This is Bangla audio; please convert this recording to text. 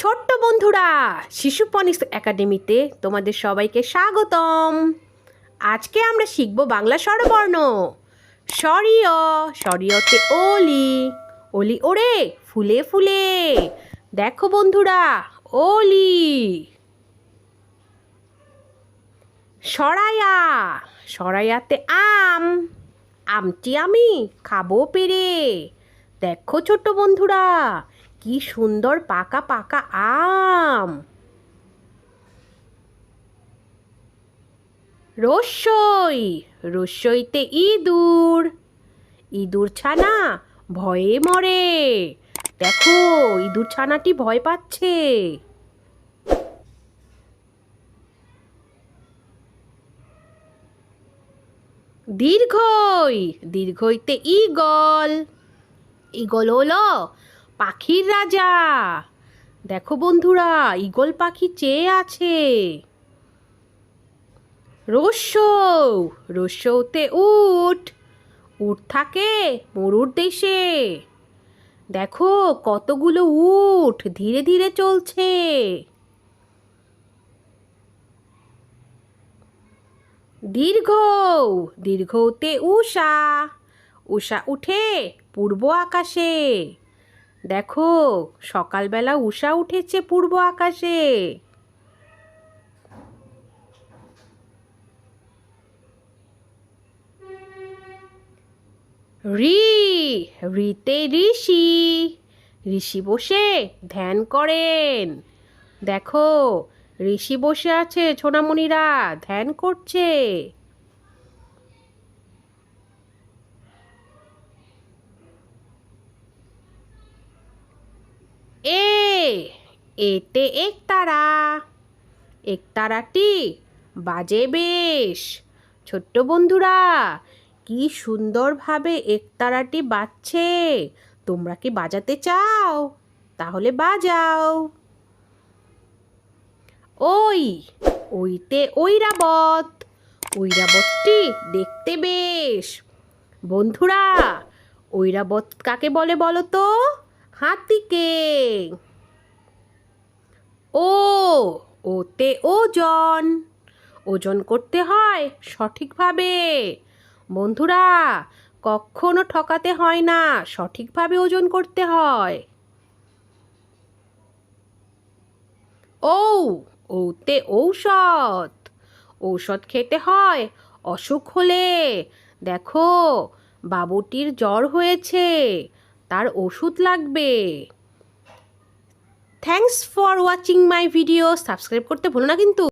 ছোট্ট বন্ধুরা শিশু পনিক্স একাডেমিতে তোমাদের সবাইকে স্বাগতম। আজকে আমরা শিখব বাংলা স্বরবর্ণ। সরিয় সরিয়তে ওলি। ওলি ওরে ফুলে ফুলে। দেখো বন্ধুরা, ওলি। সরায়া সরাইয়াতে আম। আমটি আমি খাব পেরে। দেখো ছোট্ট বন্ধুরা কি সুন্দর পাকা পাকা আম। রস্যই, রস্যইতে ইঁদুর। ইঁদুর ছানা ভয়ে মরে। দেখো, ইঁদুর ছানাটি ভয় পাচ্ছে। দীর্ঘই, দীর্ঘইতে ইগল ইগল হলো পাখির রাজা। দেখো বন্ধুরা ইগল পাখি চেয়ে আছে। রস্য রস্যতে উঠ। উট থাকে মরুর দেশে। দেখো কতগুলো উঠ ধীরে ধীরে চলছে। দীর্ঘ, দীর্ঘতে উষা। উষা উঠে পূর্ব আকাশে। দেখো, সকালবেলা উষা উঠেছে পূর্ব আকাশে। রি, রিতে ঋষি ঋষি বসে ধ্যান করেন। দেখো, ঋষি বসে আছে ছোনামণিরা ধ্যান করছে। এতে একতারা একতারাটি বাজে বেশ। ছোট্ট বন্ধুরা, কি সুন্দরভাবে একতারাটি বাজছে। তোমরা কি বাজাতে চাও? তাহলে বাজাও। ওই, ওইতে ঐরাবত। ঐরাবতটি দেখতে বেশ। বন্ধুরা, ঐরাবত কাকে বলে বলো তো? হাতিকে। ও, ওতে ওজন। ওজন করতে হয় সঠিকভাবে। বন্ধুরা, কখনো ঠকাতে হয় না, সঠিকভাবে ওজন করতে হয়। ও ওতে ঔষধ। ঔষধ খেতে হয়, অসুখ হলে। দেখো, বাবুটির জ্বর হয়েছে, তার ওষুধ লাগবে। Thanks for watching my video subscribe করতে ভুলো না কিন্তু।